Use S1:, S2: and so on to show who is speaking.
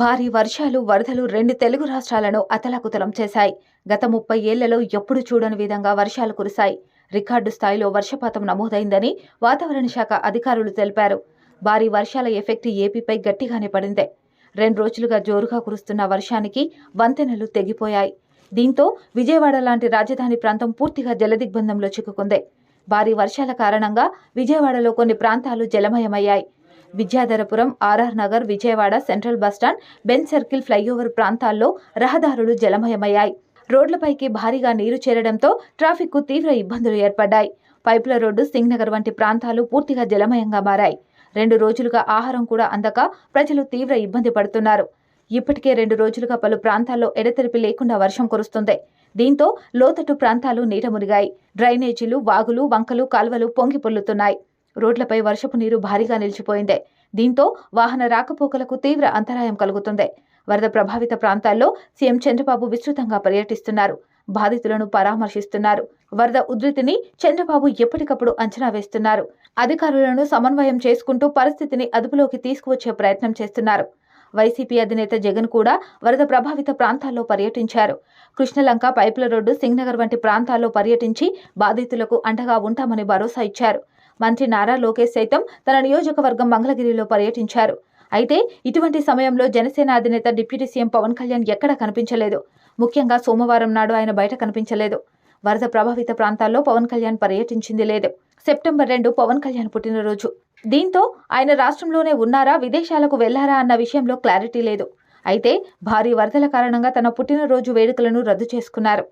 S1: భారీ వర్షాలు వరదలు రెండు తెలుగు రాష్ట్రాలను అతలాకుతలం చేశాయి. గత ముప్పై ఏళ్ళలో ఎప్పుడు చూడని విధంగా వర్షాలు కురిశాయి. రికార్డు స్థాయిలో వర్షపాతం నమోదైందని వాతావరణ శాఖ అధికారులు తెలిపారు. భారీ వర్షాల ఎఫెక్ట్ ఏపీపై గట్టిగానే పడింది. రెండు రోజులుగా జోరుగా కురుస్తున్న వర్షానికి వంతెనలు తెగిపోయాయి. దీంతో విజయవాడ లాంటి రాజధాని ప్రాంతం పూర్తిగా జలదిగ్బంధంలో చిక్కుకుంది. భారీ వర్షాల కారణంగా విజయవాడలో కొన్ని ప్రాంతాలు జలమయమయ్యాయి. Vidyadharapuram R R Nagar Vijayawada central bus stand Benz circle flyover ప్రాంతాల్లో రహదారులు జలమయమయ్యాయి. రోడ్లపైకి భారీగా నీరు చేరడంతో ట్రాఫిక్కు తీవ్ర ఇబ్బందులు ఏర్పడ్డాయి. పైపుల రోడ్డు సింగ్ నగర్ వంటి ప్రాంతాలు పూర్తిగా జలమయంగా మారాయి. రెండు రోజులుగా ఆహారం కూడా అందక ప్రజలు తీవ్ర ఇబ్బంది పడుతున్నారు. ఇప్పటికే రెండు రోజులుగా పలు ప్రాంతాల్లో ఎడతెరిపి లేకుండా వర్షం కురుస్తుంది. దీంతో లోతట్టు ప్రాంతాలు నీట మునిగాయి. డ్రైనేజీలు వాగులు వంకలు కాల్వలు పొంగి పొల్లుతున్నాయి రోడ్లపై వర్షపు నీరు భారీగా నిలిచిపోయింది. దీంతో వాహన రాకపోకలకు తీవ్ర అంతరాయం కలుగుతుంది. వరద ప్రభావిత ప్రాంతాల్లో సీఎం చంద్రబాబు విస్తృతంగా పర్యటిస్తున్నారు. బాధితులను పరామర్శిస్తున్నారు. వరద ఉధృతిని చంద్రబాబు ఎప్పటికప్పుడు అంచనా వేస్తున్నారు. అధికారులను సమన్వయం చేసుకుంటూ పరిస్థితిని అదుపులోకి తీసుకువచ్చే ప్రయత్నం చేస్తున్నారు. వైసీపీ అధినేత జగన్ కూడా వరద ప్రభావిత ప్రాంతాల్లో పర్యటించారు. కృష్ణలంక పైపుల రోడ్డు సింగ్నగర్ వంటి ప్రాంతాల్లో పర్యటించి బాధితులకు అండగా ఉంటామని భరోసా ఇచ్చారు. మంత్రి నారా లోకేష్ సైతం తన నియోజకవర్గం మంగళగిరిలో పర్యటించారు. అయితే ఇటువంటి సమయంలో జనసేన అధినేత డిప్యూటీ సీఎం పవన్ కళ్యాణ్ ఎక్కడా కనిపించలేదు. ముఖ్యంగా సోమవారం నాడు ఆయన బయట కనిపించలేదు. వరద ప్రభావిత ప్రాంతాల్లో పవన్ కళ్యాణ్ పర్యటించింది లేదు. సెప్టెంబర్ రెండు పవన్ కళ్యాణ్ పుట్టినరోజు. దీంతో ఆయన రాష్ట్రంలోనే ఉన్నారా విదేశాలకు వెళ్ళారా అన్న విషయంలో క్లారిటీ లేదు. అయితే భారీ వరదల కారణంగా తన పుట్టినరోజు వేడుకలను రద్దు చేసుకున్నారు.